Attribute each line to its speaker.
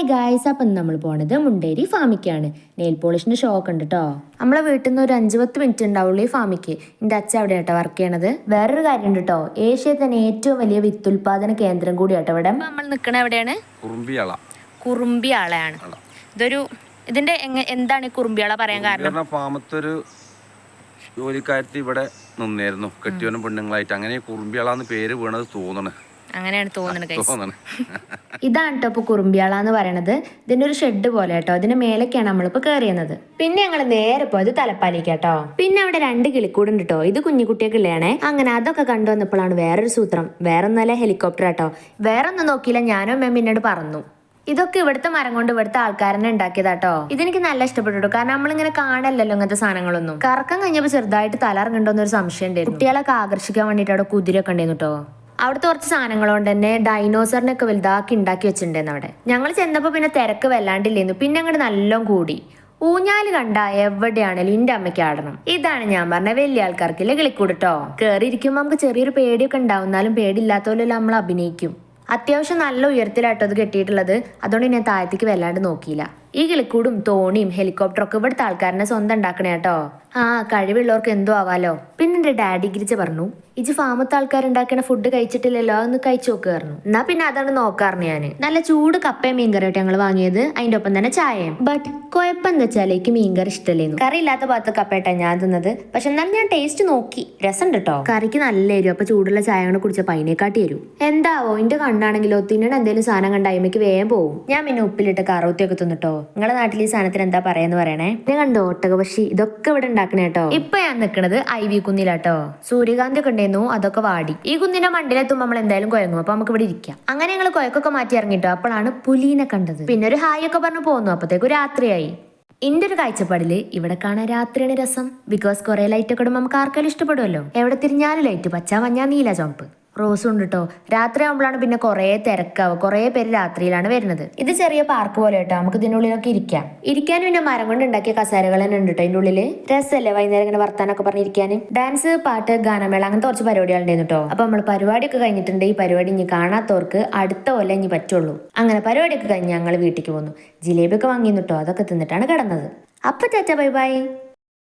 Speaker 1: Hi guys അപ്പം നമ്മൾ പോണത് മുണ്ടേരി ഫാമിക്കാണ്. നെയിൽ പോളിഷിന് ഷോക്ക് ഉണ്ട് കേട്ടോ നമ്മളെ വീട്ടിൽ നിന്ന് ഒരു അഞ്ച് പത്ത് മിനിറ്റ് ഉണ്ടാവുള്ളൂ ഈ ഫാമിക്ക്. എന്റെ അച്ഛൻ അവിടെ കേട്ടോ വർക്ക് ചെയ്യണത്. വേറൊരു കാര്യം ഉണ്ട് കേട്ടോ ഏഷ്യയിൽ തന്നെ ഏറ്റവും വലിയ വിത്തുൽപാദന കേന്ദ്രം കൂടി കേട്ടോ ഇവിടെ നമ്മൾ നിൽക്കണ എവിടെയാണ്?
Speaker 2: കുറുമ്പിയള.
Speaker 1: കുറുമ്പിയാളയാണ്. ഇതൊരു ഇതിന്റെ എന്താണ് ഈ കുറുമ്പിയാള പറയാൻ കാരണം?
Speaker 2: ഫാമത്തൊരു ജോലിക്കാരത്തി ഇവിടെ നിന്നായിരുന്നു കെട്ടിയവനും പെണ്ണുങ്ങളായിട്ട്. അങ്ങനെ കുറുമ്പിയാളെന്ന് പേര് വീണത് തോന്നണേ.
Speaker 1: അങ്ങനെയാണ് തോന്നുന്നത് guys.
Speaker 2: തോന്നണ്.
Speaker 1: ഇതാണ് കേട്ടോ ഇപ്പോൾ കുറുമ്പിയാള എന്ന് പറയണത്. ഇതിന്റെ ഒരു ഷെഡ് പോലെ കേട്ടോ ഇതിന് മേലേക്കാണ് നമ്മളിപ്പോൾ കയറിയുന്നത് പിന്നെ ഞങ്ങൾ നേരെ പോയത് തലപ്പാലേക്ക് കേട്ടോ പിന്നെ അവിടെ രണ്ട് കിളിക്കൂടുണ്ട് കേട്ടോ ഇത് കുഞ്ഞിക്കുട്ടിയൊക്കെയുള്ളതാണേ അങ്ങനെ അതൊക്കെ കണ്ടു വന്നപ്പോഴാണ് വേറൊരു സൂത്രം. വേറെ ഒന്നല്ല ഹെലികോപ്റ്റർ കേട്ടോ വേറൊന്നും നോക്കിയില്ല. ഞാനും മാം പിന്നീട് പറഞ്ഞു. ഇതൊക്കെ ഇവിടുത്തെ മരം കൊണ്ട് ഇവിടുത്തെ ആൾക്കാരനെ ഉണ്ടാക്കിയതാട്ടോ ഇതെനിക്ക് നല്ല ഇഷ്ടപ്പെട്ടു. കാരണം നമ്മളിങ്ങനെ കാണല്ലല്ലോ ഇങ്ങനത്തെ സാധനങ്ങളൊന്നും. കറക്കം കഴിഞ്ഞപ്പോൾ ചെറുതായിട്ട് തല ഇറങ്ങണ്ടോന്നൊരു സംശയം ഉണ്ടായിരുന്നു. കുട്ടികളൊക്കെ ആകർഷിക്കാൻ വേണ്ടിയിട്ട് അവിടെ കുതിരയൊക്കെ ഉണ്ടായിരുന്നു കേട്ടോ അവിടുത്തെ കുറച്ച് സാധനങ്ങൾ കൊണ്ട് തന്നെ ഡൈനോസറിനൊക്കെ വലുതാക്കി ഉണ്ടാക്കി വെച്ചിട്ടുണ്ടായിരുന്നു അവിടെ. ഞങ്ങൾ ചെന്നപ്പോൾ പിന്നെ തിരക്ക് വല്ലാണ്ടില്ലായിരുന്നു. പിന്നെ അങ്ങോട്ട് നല്ലോണം കൂടി. ഊഞ്ഞാൽ കണ്ട എവിടെയാണേലും ഇന്റെ അമ്മയ്ക്ക് ആടണം. ഇതാണ് ഞാൻ പറഞ്ഞ വലിയ ആൾക്കാർക്കില്ലേ കിളിക്കൂടട്ടോ. കയറിയിരിക്കുമ്പോൾ നമുക്ക് ചെറിയൊരു പേടിയൊക്കെ ഉണ്ടാവുന്നാലും എന്നാലും പേടിയില്ലാത്തോലും നമ്മൾ അഭിനയിക്കും. അത്യാവശ്യം നല്ല ഉയരത്തിലാട്ടോ അത് കെട്ടിയിട്ടുള്ളത്. അതുകൊണ്ട് ഞാൻ താഴത്തേക്ക് വല്ലാണ്ട് നോക്കിയില്ല. ഈ കിളിക്കൂടും തോണിയും ഹെലികോപ്റ്ററൊക്കെ ഇവിടുത്തെ ആൾക്കാരനെ സ്വന്തം ഉണ്ടാക്കണേ കേട്ടോ. ആ കഴിവുള്ളവർക്ക് എന്തോ ആവാലോ. പിന്നെ എന്റെ ഡാഡി ഗിരിച്ച പറഞ്ഞു ഇജ് ഫാമത്തെ ആൾക്കാരുണ്ടാക്കണ ഫുഡ് കഴിച്ചിട്ടില്ലല്ലോ അതൊന്ന് കഴിച്ചു നോക്കായിരുന്നു എന്നാ പിന്നെ അതാണ് നോക്കാറുണ്ട് ഞാൻ. നല്ല ചൂട് കപ്പയും മീൻകറിയായിട്ട് ഞങ്ങൾ വാങ്ങിയത് അതിന്റെ ഒപ്പം തന്നെ ചായയും. ബട്ട് കുഴപ്പം എന്താ വെച്ചാൽ എനിക്ക് മീൻകറി ഇഷ്ടമല്ലേന്നു കറി ഇല്ലാത്ത ഭാഗത്ത് കപ്പയായിട്ടാ ഞാൻ തിന്നത്. പക്ഷെ എന്നാലും ഞാൻ ടേസ്റ്റ് നോക്കി. രസം കേട്ടോ കറിക്ക് നല്ല എരിവ്. അപ്പൊ ചൂടുള്ള ചായ കൊണ്ട് പൈനെ അതിനെക്കാട്ടി തരൂ എന്താവോ എന്റെ കണ്ണാണെങ്കിലോ തിന്നണ എന്തെങ്കിലും സാധനം കണ്ട അയ്മയ്ക്ക് വേഗം പോവും. ഞാൻ പിന്നെ ഉപ്പിലിട്ട് കറൂത്തിയൊക്കെ തിന്നിട്ടോ നിങ്ങളെ നാട്ടിൽ ഈ സാധനത്തിന് എന്താ പറയാന്ന് പറയണേ? ഞാൻ കണ്ടോ ഒട്ടകപക്ഷി? ഇതൊക്കെ ഇവിടെ ഉണ്ടാക്കണേ കേട്ടോ ഇപ്പൊ ഞാൻ നിൽക്കുന്നത് ഐ വി കുന്നിലാട്ടോ സൂര്യകാന്തി ഒക്കെ ഉണ്ടായിരുന്നു അതൊക്കെ വാടി. ഈ കുന്നിന്റെ മണ്ടിലെത്തുമ്പോൾ നമ്മൾ എന്തായാലും കുഴങ്ങും അപ്പൊ നമുക്ക് ഇവിടെ ഇരിക്കാം. അങ്ങനെ ഞങ്ങൾ കുഴക്കൊക്കെ മാറ്റി ഇറങ്ങിട്ടോ. അപ്പോഴാണ് പുലീനെ കണ്ടത്. പിന്നെ ഒരു ഹായ് ഒക്കെ പറഞ്ഞു പോന്നു. അപ്പത്തേക്കും രാത്രിയായി. എന്റെ ഒരു കാഴ്ചപ്പാടിൽ ഇവിടെ കാണാൻ രാത്രിയാണ് രസം. ബിക്കോസ് കുറെ ലൈറ്റ് ഒക്കെ ഇടുമ്പോൾ നമുക്ക് ആർക്കാലും ഇഷ്ടപ്പെടുമല്ലോ എവിടെ തിരിഞ്ഞാലും ലൈറ്റ് പച്ച മഞ്ഞ നീല ചുവപ്പ്. റോസും ഉണ്ട് കേട്ടോ രാത്രി ആകുമ്പോഴാണ് പിന്നെ കുറേ തിരക്കാവുക കുറേ പേര് രാത്രിയിലാണ് വരുന്നത്. ഇത് ചെറിയ പാർക്ക് പോലെ കേട്ടോ നമുക്ക് ഇതിനുള്ളിലൊക്കെ ഇരിക്കാം. ഇരിക്കാൻ പിന്നെ മരം കൊണ്ട് ഉണ്ടാക്കിയ കസേരകൾ തന്നെ ഉണ്ട് കേട്ടോ ഇതിന്റെ ഉള്ളിൽ രസമല്ലേ വൈകുന്നേരം ഇങ്ങനെ വർത്താനൊക്കെ പറഞ്ഞിരിക്കാൻ ഡാൻസ് പാട്ട് ഗാനമേള അങ്ങനത്തെ കുറച്ച് പരിപാടികൾ ഉണ്ടായിരുന്നു കേട്ടോ അപ്പൊ നമ്മൾ പരിപാടിയൊക്കെ കഴിഞ്ഞിട്ടുണ്ട്. ഈ പരിപാടി ഇനി കാണാത്തവർക്ക് അടുത്ത കൊല്ലം ഇനി പറ്റുള്ളൂ. അങ്ങനെ പരിപാടിയൊക്കെ കഴിഞ്ഞ് ഞങ്ങൾ വീട്ടിലേക്ക് പോന്നു. ജിലേബിയൊക്കെ വാങ്ങിയിരുന്നു കേട്ടോ അതൊക്കെ തിന്നിട്ടാണ് കിടന്നത്. അപ്പൊ ചേച്ചാ ബൈ ബൈ.